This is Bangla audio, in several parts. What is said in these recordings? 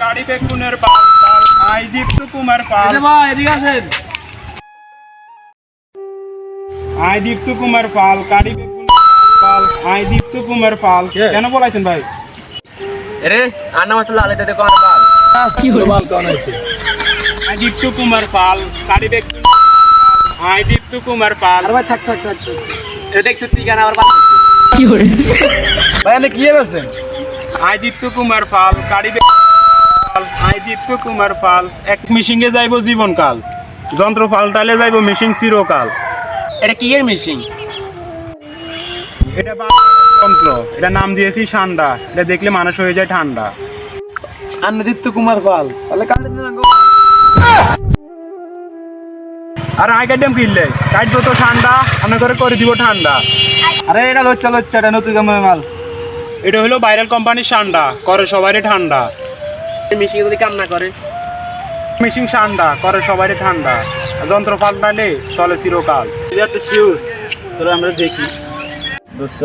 কারি বেগুনের পাল পাল আই দীপ্ত কুমার পাল। ভাই এদিকে আসেন। আই দীপ্ত কুমার পাল কারি পাল আই দীপ্ত কুমার পাল। কেন বলাইছেন ভাই? রে আর নাম আসলে আলাদা দেখো আর বাল কি হলো? মাল কোন হয়েছে। আই দীপ্ত কুমার পাল কারি বেগুনের পাল, আই দীপ্ত কুমার পাল। আর ভাই থাক থাক থাক। এটা দেখছ তুই কেন আবার বাল ভাই আপনি কি বলছেন দীপ্ত কুমার পাল কারি আই কুমার পাল। এক মিশিংয়ে যাইব জীবনকাল যন্ত্র পাল্টালে যাইব মিশিং চিরকাল। এটা কি এর মিশিং এটা যন্ত্র এটা নাম দিয়েছি ঠান্ডা এটা দেখলে মানুষ হয়ে যায় ঠান্ডা। আনন্দিত্য কুমার পাল তাহলে আর আই কাটিয়াম কিনলে? কাটবো তো ঠান্ডা আমরা করে করে দিব ঠান্ডা। আরে এটা লচ্চা লচ্চা এটা নতুন মাল। এটা হলো ভাইরাল কোম্পানির ঠান্ডা করে সবারই ঠান্ডা। মিশিং যদি কাম না করে। মেশিন ঠান্ডা করে সবারই ঠান্ডা। যন্ত্র পাল্টালে চলে চিরকাল। এটা তো শিওর তোরা আমরা দেখি। দোস্ত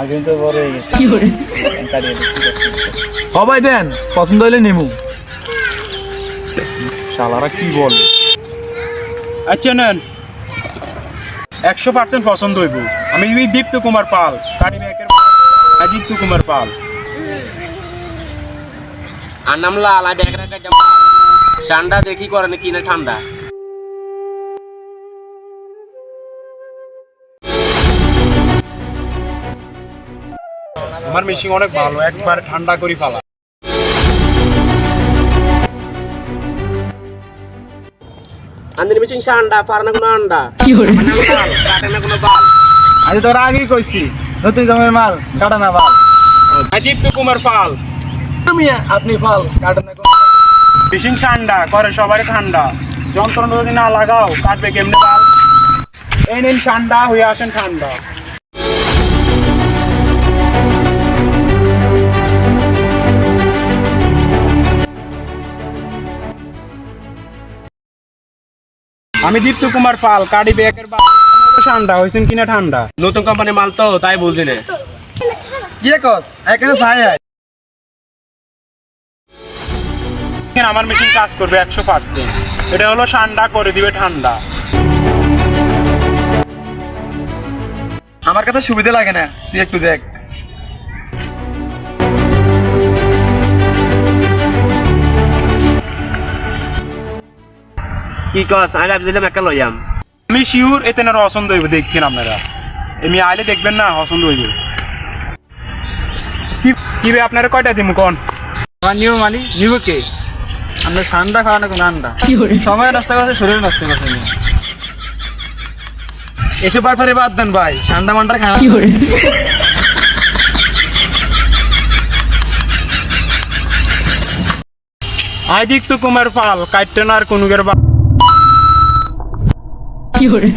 আগে তো বড় হয়ে গেছে। সবাই দেন পছন্দ হলে নিমু। শালারা কি বলে? আচ্ছা নেন। একশো পার্সেন্ট পছন্দ হইব। আমি দীপ্ত কুমার পাল কারি ব্যাকের দীপ্ত কুমার পাল। আর নাম লাল আর ব্যাগ রাখা ঠান্ডা দেখি করে না কিনা ঠান্ডা? আমার মেশিন অনেক ভালো একবার ঠান্ডা করি ফালা আন্দির মিশিং ঠান্ডা পার না কোনো আন্ডা। কাটে না কোনো বাল। আমি তোরা আগেই কইছি নতুন কোম্পানির মাল কাটা না পাল আর দীপ্ত কুমার পাল। তুমি আপনি পাল কাটা না কোনো ঠান্ডা করে সবারই ঠান্ডা। যন্ত্র যদি না লাগাও কাটবে কেমনে পাল? এই নিন ঠান্ডা হয়ে আসেন ঠান্ডা। আমি দীপ্ত কুমার পাল কাডি ব্যাকের বা ঠান্ডা হয়েছেন কিনা ঠান্ডা? নতুন কোম্পানির মাল তো তাই বুঝি না। কি কস? এখানে ছাই আয়। এখানে আমার মেশিন কাজ করবে একশো পার্সেন্ট এটা হলো ঠান্ডা করে দিবে ঠান্ডা। আমার কাছে সুবিধা লাগে না। তুই একটু দেখ। কি কস? আমি ভাবছিলাম একটা লইয়াম। আমি শিওর এতে না পছন্দ হইব দেখছেন আপনারা। এমনি আইলে দেখবেন না পছন্দ হইব। কি কি বে আপনারা কয়টা দিমু কোন? নিব মানি নিব কে? আমরা ঠান্ডা খাওয়া না কোনো আন্ডা সময় নষ্ট করছে শরীর নষ্ট করছে ব্যাপারে বাদ দেন ভাই ঠান্ডা মান্ডা খাওয়া আই দীপ্ত কুমার পাল কাইটেন আর কুনুগের বা 有人